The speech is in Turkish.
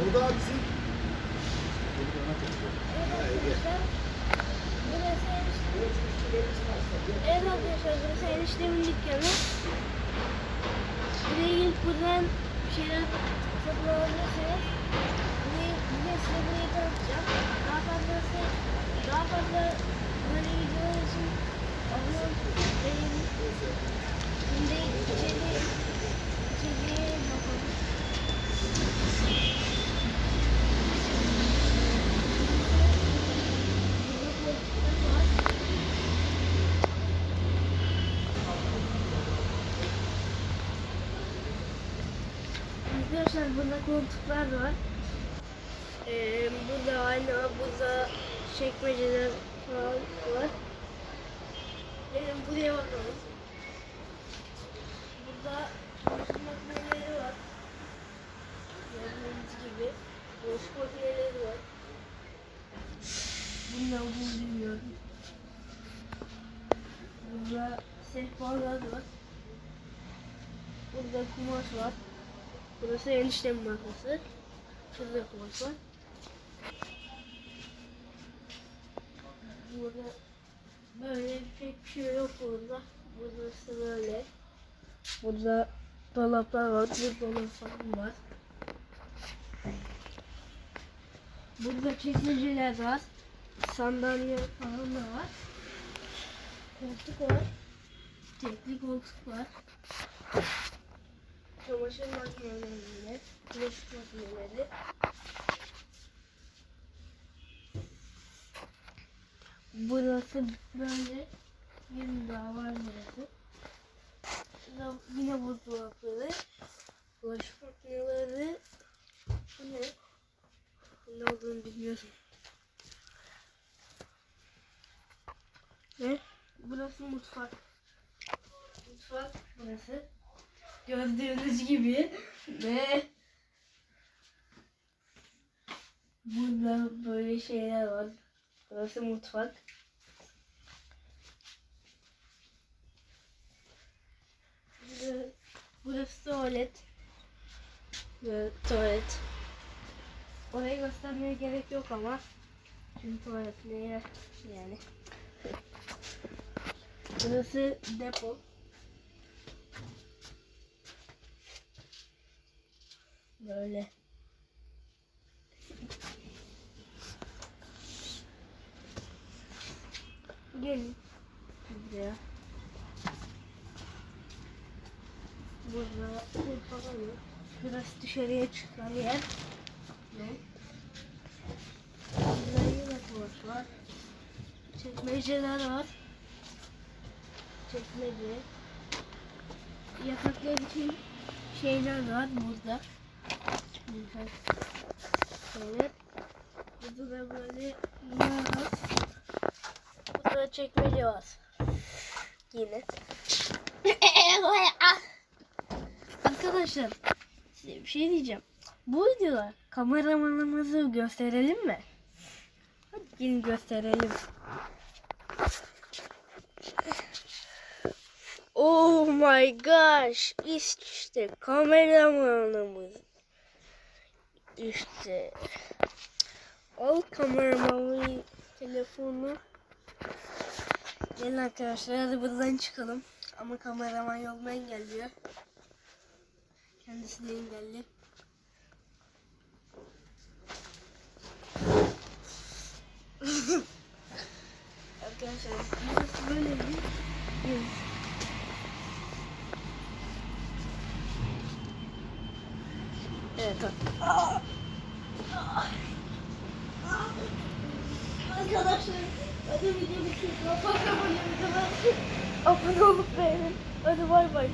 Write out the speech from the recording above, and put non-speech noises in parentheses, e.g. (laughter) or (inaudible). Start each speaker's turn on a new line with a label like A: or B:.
A: O da bizim
B: Evet arkadaşlar burası eniştemin dükkanı. Buraya gelip buradan bir şeyler satın alabilirsiniz. Burayı, bugün size burayı tanıtacağım. Daha fazlası, daha fazla böyle videolar için abone olmayı Şimdi içeri, içeriye bakalım. Burada koltuklar var. Arkadaşlar burada koltuklar var. Ee, burada ayna, burada çekmeceler falan var. Gelin buraya bakalım. Burada bulaşık makineleri var. Gördüğünüz gibi bulaşık makineleri var. Bunlar bunu bilmiyorum. Burada sehpalar var. Burada kumaş var. Burası eniştem markası. Şurada kumaş var. Burada böyle pek bir şey yok burada. Burası böyle. Burada dolaplar var. Bir dolap falan var. Burada çekmeceler var. Sandalye falan da var. Koltuk var. Tekli koltuk var. Çamaşır makineleri, bulaşık makineleri. Burası böyle bir daha var burası. Şurada yine buzdolapları, bulaşık makineleri. Bu ne? Ne olduğunu bilmiyorum. Ne? Burası mutfak. Mutfak burası. Gördüğünüz gibi ve burada böyle şeyler var. Burası mutfak. Burası, tuvalet. Ve tuvalet. Orayı göstermeye gerek yok ama. Çünkü tuvalet ne yer yani. Burası depo. Böyle. Gelin. Buraya. Burada bir falan yok. Biraz dışarıya çıkan yer. Ne? Burada yine tuvalet var. Çekmeceler var. Çekmece. Yataklar için şeyler var burada. Şeyler. Burada da böyle var. Burada da çekmece var. Yine. (laughs) Arkadaşlar size bir şey diyeceğim. Bu videoda kameramanımızı gösterelim mi? Hadi gelin gösterelim. Oh my gosh. İşte kameramanımız. İşte. Al kameramanı telefonu. Gelin arkadaşlar hadi buradan çıkalım. Ama kameraman yolunu engelliyor. Kendisi de engelli. arkadaşlar burası böyle bir yer. Evet. Arkadaşlar hadi video bitiyor. Abone olup beğenin. Hadi bay bay.